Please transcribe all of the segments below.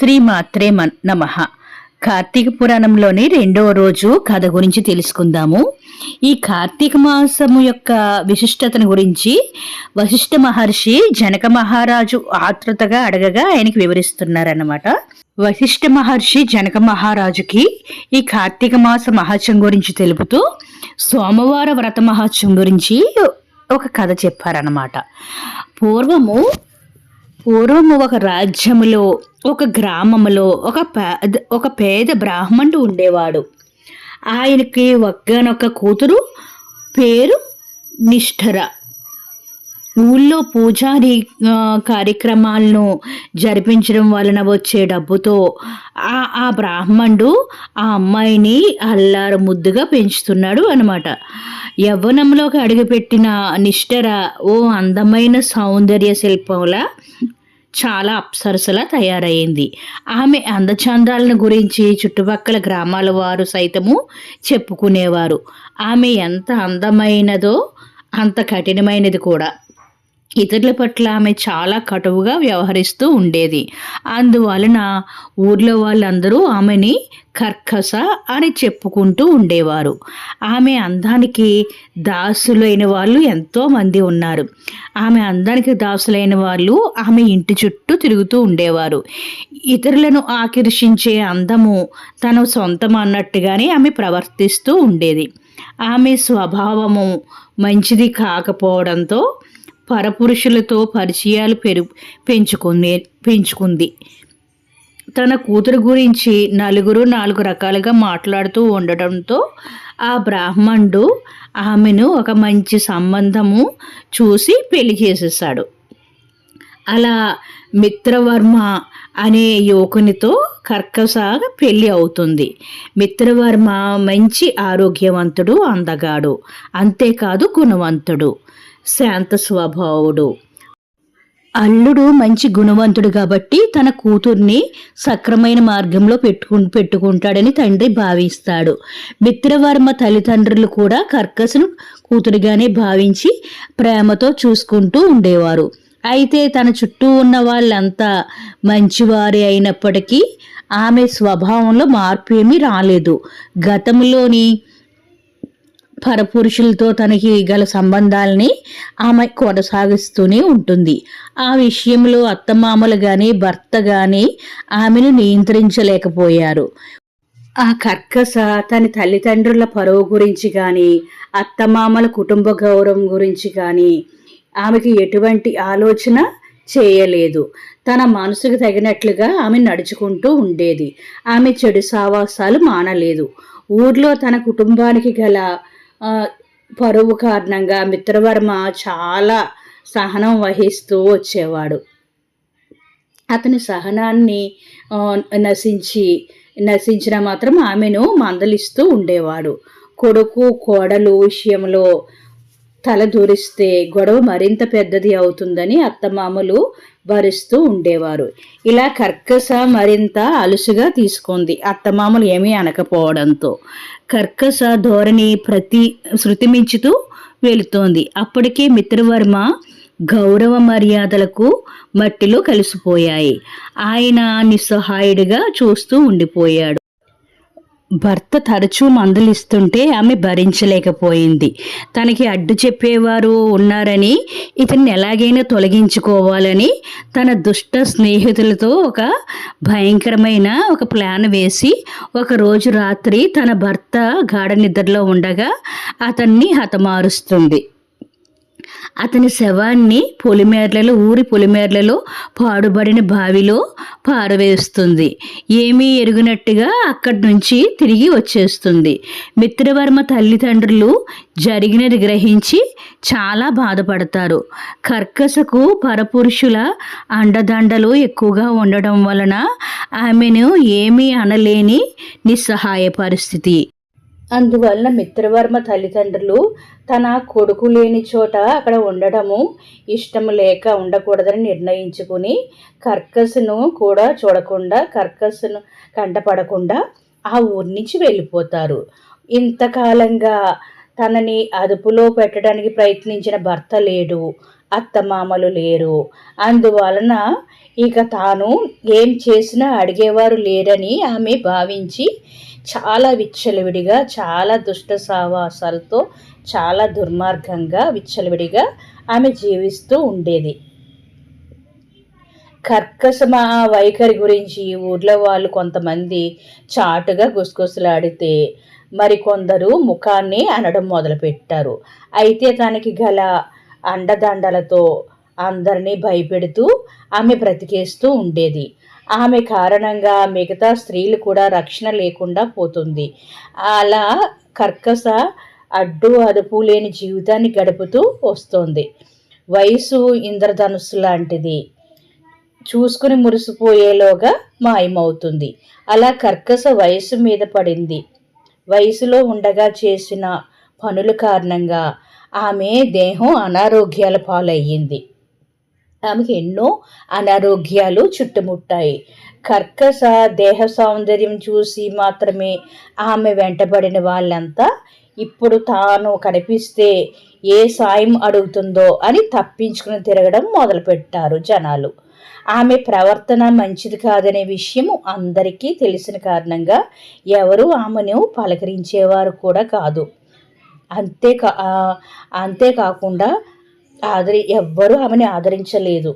శ్రీమాత్రే మన్ నమ. కార్తీక పురాణంలోని రెండవ రోజు కథ గురించి తెలుసుకుందాము. ఈ కార్తీక మాసము యొక్క విశిష్టతను గురించి వశిష్ఠ మహర్షి జనక మహారాజు ఆతృతగా అడగగా ఆయనకి వివరిస్తున్నారన్నమాట. వశిష్ఠ మహర్షి జనక మహారాజుకి ఈ కార్తీక మాస మహత్యం గురించి తెలుపుతూ సోమవార వ్రత మహత్యం గురించి ఒక కథ చెప్పారన్నమాట. పూర్వము పూర్వము ఒక రాజ్యములో ఒక గ్రామములో ఒక పేద ఒక పేద బ్రాహ్మణుడు ఉండేవాడు. ఆయనకి ఒక్కనొక్క కూతురు పేరు నిష్ఠర. ఊళ్ళో పూజారి కార్యక్రమాలను జరిపించడం వలన వచ్చే డబ్బుతో ఆ ఆ బ్రాహ్మణుడు ఆ అమ్మాయిని అల్లారు ముద్దుగా పెంచుతున్నాడు అనమాట యవ్వనంలోకి అడుగుపెట్టిన నిష్ఠర ఓ అందమైన సౌందర్య శిల్పంలా చాలా అప్సరసలా తయారైంది. ఆమె అందచందాలను గురించి చుట్టుపక్కల గ్రామాల వారు సైతము చెప్పుకునేవారు. ఆమె ఎంత అందమైనదో అంత కఠినమైనది కూడా. ఇతరుల పట్ల ఆమె చాలా కటువుగా వ్యవహరిస్తూ ఉండేది. అందువలన ఊర్లో వాళ్ళందరూ ఆమెని కర్కస అని చెప్పుకుంటూ ఉండేవారు. ఆమె అందానికి దాసులైన వాళ్ళు ఎంతోమంది ఉన్నారు. ఆమె అందానికి దాసులైన వాళ్ళు ఆమె ఇంటి చుట్టూ తిరుగుతూ ఉండేవారు. ఇతరులను ఆకర్షించే అందము తన సొంతం అన్నట్టుగానే ఆమె ప్రవర్తిస్తూ ఉండేది. ఆమె స్వభావము మంచిది కాకపోవడంతో పరపురుషులతో పరిచయాలు పెరు పెంచుకునే పెంచుకుంది. తన కూతురు గురించి నలుగురు నాలుగు రకాలుగా మాట్లాడుతూ ఉండటంతో ఆ బ్రాహ్మణుడు ఆమెను ఒక మంచి సంబంధము చూసి పెళ్ళి చేసేసాడు అలా మిత్రవర్మ అనే యువకునితో కర్కసాగ పెళ్ళి అవుతుంది. మిత్రవర్మ మంచి ఆరోగ్యవంతుడు అందగాడు అంతేకాదు గుణవంతుడు. శాంత స్వభావుడు. అల్లుడు మంచి గుణవంతుడు కాబట్టి తన కూతుర్ని సక్రమైన మార్గంలో పెట్టుకు పెట్టుకుంటాడని తండ్రి భావిస్తాడు. మిత్రవర్మ తల్లిదండ్రులు కూడా కర్కసును కూతురుగానే భావించి ప్రేమతో చూసుకుంటూ ఉండేవారు. అయితే తన చుట్టూ ఉన్న వాళ్ళంతా మంచివారే అయినప్పటికీ ఆమె స్వభావంలో మార్పు ఏమీ రాలేదు. గతంలోని పరపురుషులతో తనకి గల సంబంధాలని ఆమె కొనసాగిస్తూనే ఉంటుంది. ఆ విషయంలో అత్తమామలు కానీ భర్త కానీ ఆమెను నియంత్రించలేకపోయారు. ఆ కర్కస తన తల్లిదండ్రుల పరువు గురించి కానీ అత్తమామల కుటుంబ గౌరవం గురించి కానీ ఆమెకి ఎటువంటి ఆలోచన చేయలేదు. తన మనసుకు తగినట్లుగా ఆమె నడుచుకుంటూ ఉండేది. ఆమె చెడు సావాసాలు మానలేదు. ఊర్లో తన కుటుంబానికి గల పరువు కారణంగా మిత్రవర్మ చాలా సహనం వహిస్తూ వచ్చేవాడు. అతని సహనాన్ని నశించి నశించిన మాత్రం ఆమెను మందలిస్తూ ఉండేవాడు. కొడుకు కోడలు విషయంలో తల దూరిస్తే గొడవ మరింత పెద్దది అవుతుందని అత్తమామలు భరిస్తూ ఉండేవారు. ఇలా కర్కస మరింత అలుసుగా తీసుకుంది. అత్తమామలు ఏమీ అనకపోవడంతో కర్కస ధోరణి ప్రతి శృతిమించుతూ వెళుతోంది. అప్పటికే మిత్రవర్మ గౌరవ మర్యాదలకు మట్టిలో కలిసిపోయాయి. ఆయన నిస్సహాయుడిగా చూస్తూ ఉండిపోయాడు. భర్త తరచూ మందులిస్తుంటే ఆమె భరించలేకపోయింది. తనకి అడ్డు చెప్పేవారు ఉన్నారని ఇతన్ని ఎలాగైనా తొలగించుకోవాలని తన దుష్ట స్నేహితులతో ఒక భయంకరమైన ఒక ప్లాన్ వేసి ఒక రోజు రాత్రి తన భర్త గాఢ నిద్రలో ఉండగా అతన్ని హతమారుస్తుంది. అతని శవాన్ని పొలిమేర్లలో ఊరి పొలిమేర్లలో పాడుబడిన బావిలో పారవేస్తుంది. ఏమీ ఎరుగునట్టుగా అక్కడి నుంచి తిరిగి వచ్చేస్తుంది. మిత్రవర్మ తల్లిదండ్రులు జరిగినది గ్రహించి చాలా బాధపడతారు. కర్కసకు పరపురుషుల అండదండలు ఎక్కువగా ఉండడం వలన ఆమెను ఏమీ అనలేని నిస్సహాయ పరిస్థితి. అందువలన మిత్రవర్మ తల్లిదండ్రులు తన కొడుకు లేని చోట అక్కడ ఉండడము ఇష్టం లేక ఉండకూడదని నిర్ణయించుకుని కర్కస్ను కూడా చూడకుండా కర్కస్ను కంటపడకుండా ఆ ఊరి నుంచి వెళ్ళిపోతారు. ఇంతకాలంగా తనని అదుపులో పెట్టడానికి ప్రయత్నించిన భర్త లేడు. అత్తమామలు లేరు. అందువలన ఇక తాను ఏం చేసినా అడిగేవారు లేరని ఆమె భావించి చాలా విచ్చలవిడిగా చాలా దుష్ట సావాసాలతో చాలా దుర్మార్గంగా విచ్చలవిడిగా ఆమె జీవిస్తూ ఉండేది. కర్కశమ వైఖరి గురించి ఊర్లో వాళ్ళు కొంతమంది చాటుగా గుసగుసలాడితే మరికొందరు ముఖాన్ని అనడం మొదలుపెట్టారు. అయితే తనకి గల అండదండలతో అందరినీ భయపెడుతూ ఆమె బ్రతికేస్తూ ఉండేది. ఆమె కారణంగా మిగతా స్త్రీలు కూడా రక్షణ లేకుండా పోతుంది. అలా కర్కస అడ్డు అదుపు లేని జీవితాన్ని గడుపుతూ వస్తోంది. వయసు ఇంద్రధనుస్సు లాంటిది. చూసుకుని మురిసిపోయేలోగా మాయమవుతుంది. అలా కర్కస వయసు మీద పడింది. వయసులో ఉండగా చేసిన పనుల కారణంగా ఆమె దేహం అనారోగ్యాల పాలయ్యింది. ఆమెకి ఎన్నో అనారోగ్యాలు చుట్టుముట్టాయి. కర్కశ దేహ సౌందర్యం చూసి మాత్రమే ఆమె వెంటబడిన వాళ్ళంతా ఇప్పుడు తాను కనిపిస్తే ఏ సాయం అడుగుతుందో అని తప్పించుకుని తిరగడం మొదలుపెట్టారు జనాలు. ఆమె ప్రవర్తన మంచిది కాదనే విషయం అందరికీ తెలిసిన కారణంగా ఎవరు ఆమెను పలకరించేవారు కూడా కాదు. అంతేకా అంతేకాకుండా ఆదరి ఎవ్వరూ ఆమెని ఆదరించలేదు.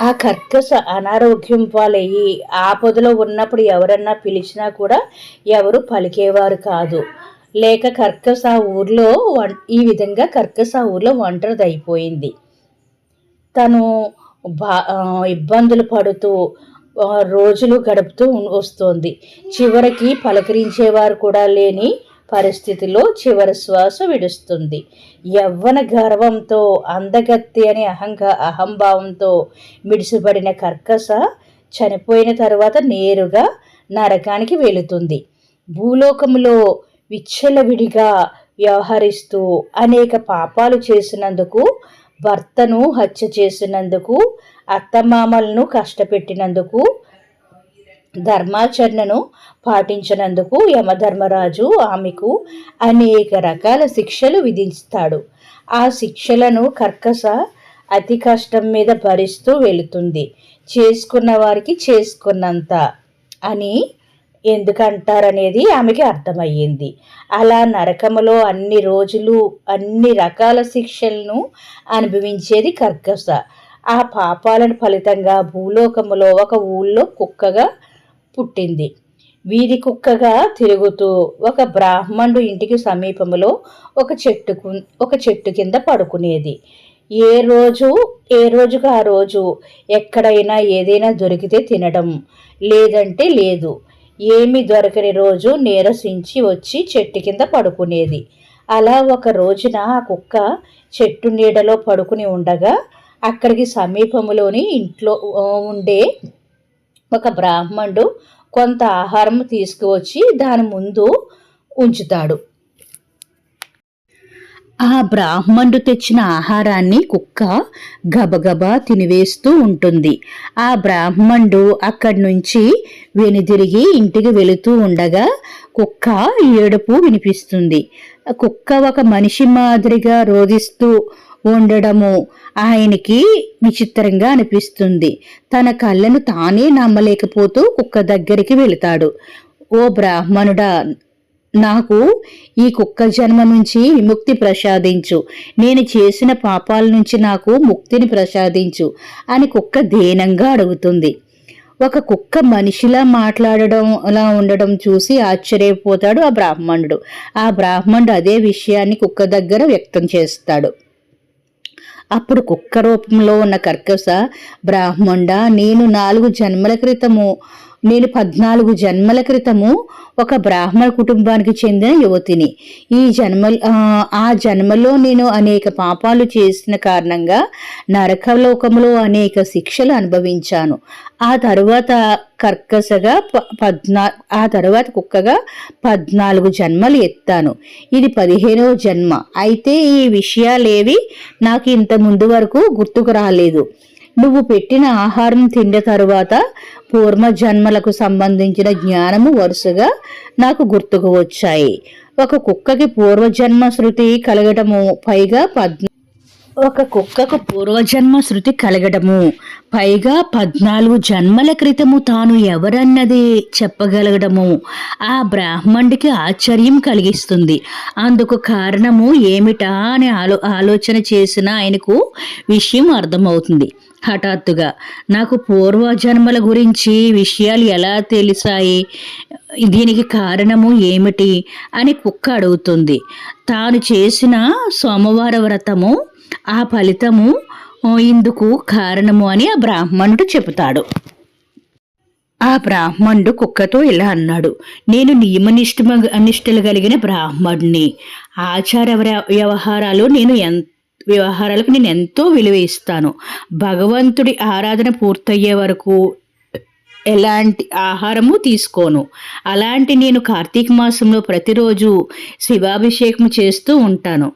ఆ కర్కశ అనారోగ్యం పాలయ్యి ఆపదలో ఉన్నప్పుడు ఎవరన్నా పిలిచినా కూడా ఎవరు పలికేవారు కాదు. లేక కర్కశ ఊర్లో ఈ విధంగా కర్కశ ఊర్లో ఒంటరిదైపోయింది తను బా ఇబ్బందులు పడుతూ రోజులు గడుపుతూ వస్తోంది. చివరికి పలకరించేవారు కూడా లేని పరిస్థితిలో చివరి శ్వాస విడుస్తుంది. యవ్వన గర్వంతో అందగత్తి అనే అహంగా అహంభావంతో మిడిసిబడిన కర్కస చనిపోయిన తర్వాత నేరుగా నరకానికి వెళుతుంది. భూలోకంలో విచ్చలవిడిగా వ్యవహరిస్తూ అనేక పాపాలు చేసినందుకు భర్తను హత్య చేసినందుకు అత్తమామలను కష్టపెట్టినందుకు ధర్మాచరణను పాటించినందుకు యమధర్మరాజు ఆమెకు అనేక రకాల శిక్షలు విధిస్తాడు. ఆ శిక్షలను కర్కస అతి కష్టం మీద భరిస్తూ వెళుతుంది. చేసుకున్న వారికి చేసుకున్నంత అని ఎందుకంటారనేది ఆమెకి అర్థమయ్యింది. అలా నరకములో అన్ని రోజులు అన్ని రకాల శిక్షలను అనుభవించేది కర్కస ఆ పాపాలను ఫలితంగా భూలోకములో ఒక ఊళ్ళో కుక్కగా పుట్టింది. వీధి కుక్కగా తిరుగుతూ ఒక బ్రాహ్మణుడు ఇంటికి సమీపంలో ఒక చెట్టుకు ఒక చెట్టు కింద పడుకునేది. ఏ రోజు ఏ రోజుకు ఆ రోజు ఎక్కడైనా ఏదైనా దొరికితే తినడం లేదంటే లేదు. ఏమి దొరకని రోజు నీరసించి వచ్చి చెట్టు కింద పడుకునేది. అలా ఒక రోజున ఆ కుక్క చెట్టు నీడలో పడుకుని ఉండగా అక్కడికి సమీపంలోని ఇంట్లో ఉండే ఒక బ్రాహ్మణుడు కొంత ఆహారం తీసుకువచ్చి దాని ముందు ఉంచుతాడు. ఆ బ్రాహ్మణుడు తెచ్చిన ఆహారాన్ని కుక్క గబగబా తినివేస్తూ ఉంటుంది. ఆ బ్రాహ్మణుడు అక్కడి నుంచి వెనుదిరిగి ఇంటికి వెళుతూ ఉండగా కుక్క ఏడుపు వినిపిస్తుంది. కుక్క ఒక మనిషి మాదిరిగా రోధిస్తూ ఉండడము ఆయనకి విచిత్రంగా అనిపిస్తుంది. తన కళ్ళను తానే నమ్మలేకపోతూ కుక్క దగ్గరికి వెళతాడు. ఓ బ్రాహ్మణుడా నాకు ఈ కుక్క జన్మ నుంచి విముక్తి ప్రసాదించు. నేను చేసిన పాపాల నుంచి నాకు ముక్తిని ప్రసాదించు అని కుక్క దీనంగా అడుగుతుంది. ఒక కుక్క మనిషిలా మాట్లాడడం అలా ఉండడం చూసి ఆశ్చర్యపోతాడు ఆ బ్రాహ్మణుడు. ఆ బ్రాహ్మణుడు అదే విషయాన్ని కుక్క దగ్గర వ్యక్తం చేస్తాడు. అప్పుడు కుక్క రూపంలో ఉన్న కర్కస బ్రాహ్మణ నేను నాలుగు జన్మల క్రితము నేను పద్నాలుగు జన్మల క్రితము ఒక బ్రాహ్మణ కుటుంబానికి చెందిన యువతిని. ఈ జన్మ ఆ జన్మలో నేను అనేక పాపాలు చేసిన కారణంగా నరకలోకంలో అనేక శిక్షలు అనుభవించాను. ఆ తరువాత కర్కసగా పద్నా ఆ తరువాత కుక్కగా పద్నాలుగు జన్మలు ఎత్తాను. ఇది పదిహేనవ జన్మ. అయితే ఈ విషయాలేవి నాకు ఇంత ముందు వరకు గుర్తుకు రాలేదు. నువ్వు పెట్టిన ఆహారం తిండి తరువాత పూర్వ జన్మలకు సంబంధించిన జ్ఞానము వరుసగా నాకు గుర్తుకు వచ్చాయి. ఒక కుక్కకి పూర్వజన్మ శృతి కలగటము పైగా పద్ ఒక కుక్కకు పూర్వజన్మ శృతి కలగడము పైగా పద్నాలుగు జన్మల క్రితము తాను ఎవరన్నది చెప్పగలగడము ఆ బ్రాహ్మణుడికి ఆశ్చర్యం కలిగిస్తుంది. అందుకు కారణము ఏమిటా అని ఆలో ఆలోచన చేసిన ఆయనకు విషయం అర్థమవుతుంది. హఠాత్తుగా. నాకు పూర్వజన్మల గురించి విషయాలు ఎలా తెలిసాయి? దీనికి కారణము ఏమిటి? అని కుక్క అడుగుతుంది. తాను చేసిన సోమవార వ్రతము ఆ ఫలితము ఇందుకు కారణము అని ఆ బ్రాహ్మణుడు చెబుతాడు. ఆ బ్రాహ్మణుడు కుక్కతో ఇలా అన్నాడు. నేను నియమనిష్ట అనిష్టలు కలిగిన బ్రాహ్మణుని ఆచార వ్యవహారాలు నేను ఎంత వ్యవహారాలకు నేను ఎంతో విలువ ఇస్తాను. భగవంతుడి ఆరాధన పూర్తయ్యే వరకు ఎలాంటి ఆహారము తీసుకోను. అలాంటి నేను కార్తీక మాసంలో ప్రతిరోజు శివాభిషేకం చేస్తూ ఉంటాను.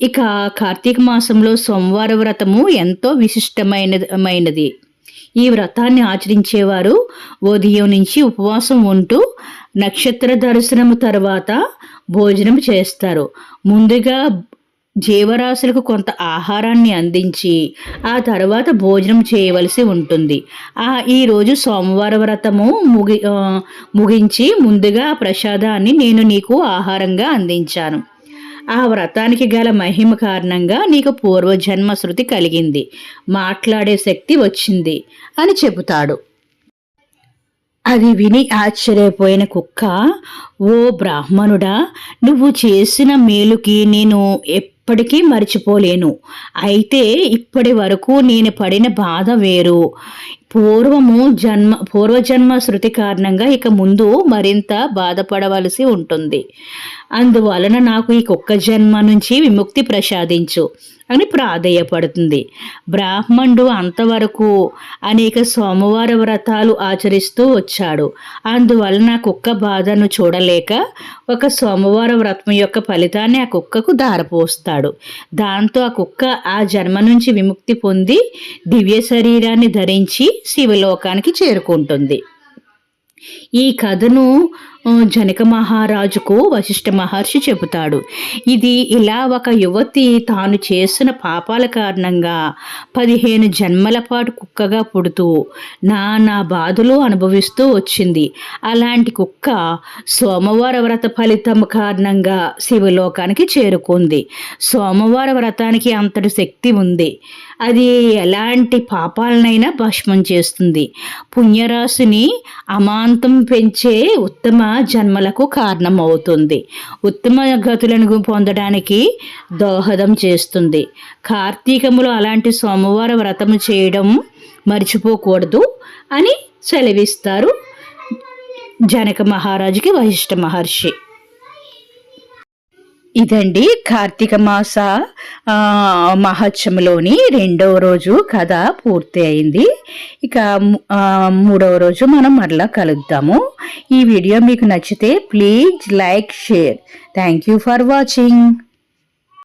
ఇక కార్తీక మాసంలో సోమవార వ్రతము ఎంతో విశిష్టమైనది. ఈ వ్రతాన్ని ఆచరించేవారు ఉదయం నుంచి ఉపవాసం ఉంటూ నక్షత్ర దర్శనము తర్వాత భోజనం చేస్తారు. ముందుగా జీవరాశులకు కొంత ఆహారాన్ని అందించి ఆ తర్వాత భోజనం చేయవలసి ఉంటుంది. ఆ ఈరోజు సోమవార వ్రతము ముగి ముగించి ముందుగా ప్రసాదాన్ని నేను నీకు ఆహారంగా అందించాను. ఆ వ్రతానికి గల మహిమ కారణంగా నీకు పూర్వజన్మ శృతి కలిగింది. మాట్లాడే శక్తి వచ్చింది అని చెబుతాడు. అది విని ఆశ్చర్యపోయిన కుక్క ఓ బ్రాహ్మణుడా నువ్వు చేసిన మేలుకి నేను ఎప్పటికీ మర్చిపోలేను. అయితే ఇప్పటి వరకు నేను పడిన బాధ వేరు. పూర్వము జన్మ పూర్వజన్మ శృతి కారణంగా ఇక ముందు మరింత బాధపడవలసి ఉంటుంది. అందువలన నాకు ఈ కుక్క జన్మ నుంచి విముక్తి ప్రసాదించు అని ప్రాధేయపడుతుంది. బ్రాహ్మణుడు అంతవరకు అనేక సోమవార వ్రతాలు ఆచరిస్తూ వచ్చాడు. అందువలన కుక్క బాధను చూడలేక ఒక సోమవార వ్రతం యొక్క ఫలితాన్ని ఆ కుక్కకు దారపోస్తాడు దాంతో ఆ కుక్క ఆ జన్మ నుంచి విముక్తి పొంది దివ్య శరీరాన్ని ధరించి శివలోకానికి చేరుకుంటుంది. ఈ కథను జనక మహారాజుకు వశిష్ఠ మహర్షి చెబుతాడు. ఇది ఇలా ఒక యువతి తాను చేసిన పాపాల కారణంగా పదిహేను జన్మల పాటు కుక్కగా పుడుతూ నా నా బాధలు అనుభవిస్తూ వచ్చింది. అలాంటి కుక్క సోమవార వ్రత ఫలితం కారణంగా శివలోకానికి చేరుకుంది. సోమవార వ్రతానికి అంతటి శక్తి ఉంది. అది ఎలాంటి పాపాలనైనా భస్మం చేస్తుంది. పుణ్యరాశిని అమాంతం పెంచే ఉత్తమ జన్మలకు కారణమవుతుంది. ఉత్తమ గతులను పొందడానికి దోహదం చేస్తుంది. కార్తీకములో అలాంటి సోమవారం వ్రతము చేయడం మర్చిపోకూడదు అని సెలవిస్తారు జనక మహారాజుకి వశిష్ఠ మహర్షి. ఇదండి కార్తీక మాస మహోత్సవంలోని రెండవ రోజు కథ పూర్తి అయింది. ఇక మూడవ రోజు మనం మరలా కలుద్దాము. ఈ వీడియో మీకు నచ్చితే please like share. Thank you for watching.